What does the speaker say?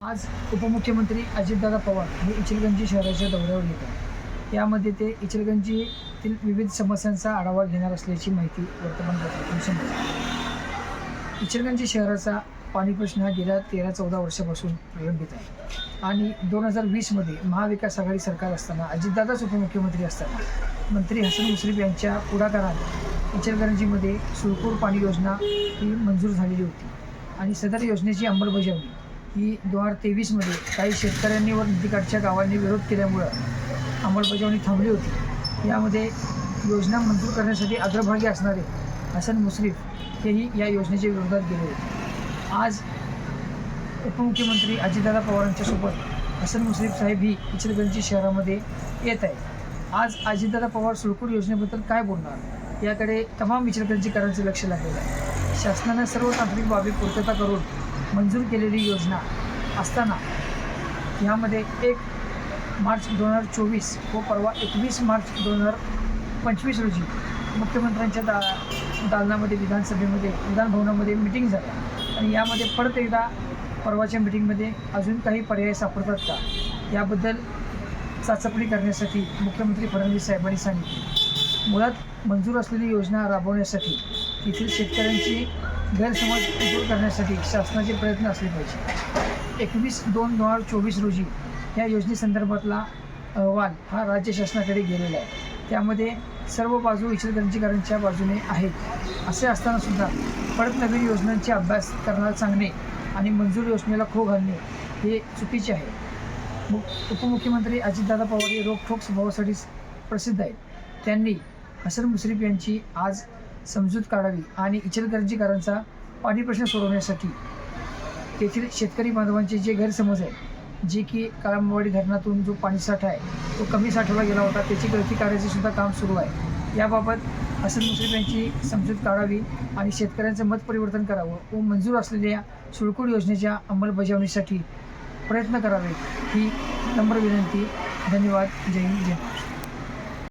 आज उपमुख्यमंत्री अजितदादा पवार हे इचलगंजी शहराच्या दौऱ्यावर येत आहेत. यामध्ये ते इचलगंजीतील विविध समस्यांचा आढावा घेणार असल्याची माहिती वर्तमानपत्रातून समजते इचलगंजी शहराचा पाणी प्रश्न हा गेल्या तेरा चौदा वर्षापासून प्रलंबित आहे. आणि दोन हजार वीसमध्ये महाविकास आघाडी सरकार असताना अजितदादाच उपमुख्यमंत्री असताना मंत्री हसन मुश्रीफ यांच्या पुढाकारात इचलगंजीमध्ये सुरपूर पाणी योजना ही मंजूर झालेली होती. आणि सदर योजनेची अंमलबजावणी ही दोन हजार तेवीसमध्ये काही शेतकऱ्यांनी व नदीकाठच्या गावांनी विरोध केल्यामुळं अंमलबजावणी थांबली होती. यामध्ये योजना मंजूर करण्यासाठी अग्रभागी असणारे हसन मुश्रीफ हेही या योजनेच्या विरोधात गेले होते. आज उपमुख्यमंत्री अजितदादा पवारांच्यासोबत हसन मुश्रीफ साहेब ही इचलगंजी शहरामध्ये येत आहे आज अजितदादा पवार सुळकूर योजनेबद्दल काय बोलणार? याकडे तमाम इचलगंजीकरांचं लक्ष लागलेलं आहे. शासनानं सर्व तांत्रिक बाबी पूर्तता करून मंजूर केलेली योजना असताना ह्यामध्ये एक मार्च दोन हजार चोवीस व परवा एकवीस मार्च दोन हजार पंचवीस रोजी मुख्यमंत्र्यांच्या दा दालनामध्ये विधानसभेमध्ये विधानभवनामध्ये मिटिंग झाल्या. आणि यामध्ये परत एकदा परवाच्या मिटिंगमध्ये अजून काही पर्याय सापडतात का? याबद्दल चाचपणी करण्यासाठी मुख्यमंत्री फडणवीस साहेबांनी सांगितले. मुळात मंजूर असलेली योजना राबवण्यासाठी तेथील शेतकऱ्यांची गैरसमज दूर करण्यासाठी शासनाचे प्रयत्न असले पाहिजे. एकवीस दोन दोन हजार चोवीस रोजी या योजनेसंदर्भातला अहवाल हा राज्य शासनाकडे गेलेला आहे. त्यामध्ये सर्व बाजू इचलकरंजीकरांच्या बाजूने आहेत. असे असताना सुद्धा परत नवीन योजनांचे अभ्यास करण्याला सांगणे आणि मंजूर योजनेला खो घालणे हे चुकीचे आहे. मु उपमुख्यमंत्री अजितदादा पवार हे रोखोक स्वभावासाठी प्रसिद्ध आहेत. त्यांनी हसन मुश्रीफ यांची आज समजूत काढावी आणि इचलकरंजीकरांचा पाणी प्रश्न सोडवण्यासाठी तेथील शेतकरी बांधवांचे जे गैरसमज आहे जे की काळंबवाडी धरणातून जो पाणीसाठा आहे तो कमी साठवला गेला होता त्याची गळती काढायचे सुद्धा काम सुरू आहे. याबाबत हसन मुश्रीफ यांची समजूत काढावी आणि शेतकऱ्यांचं मत परिवर्तन करावं व मंजूर असलेल्या सुळकोड योजनेच्या अंमलबजावणीसाठी प्रयत्न करावे ही नम्र विनंती. धन्यवाद. जय हिंद जय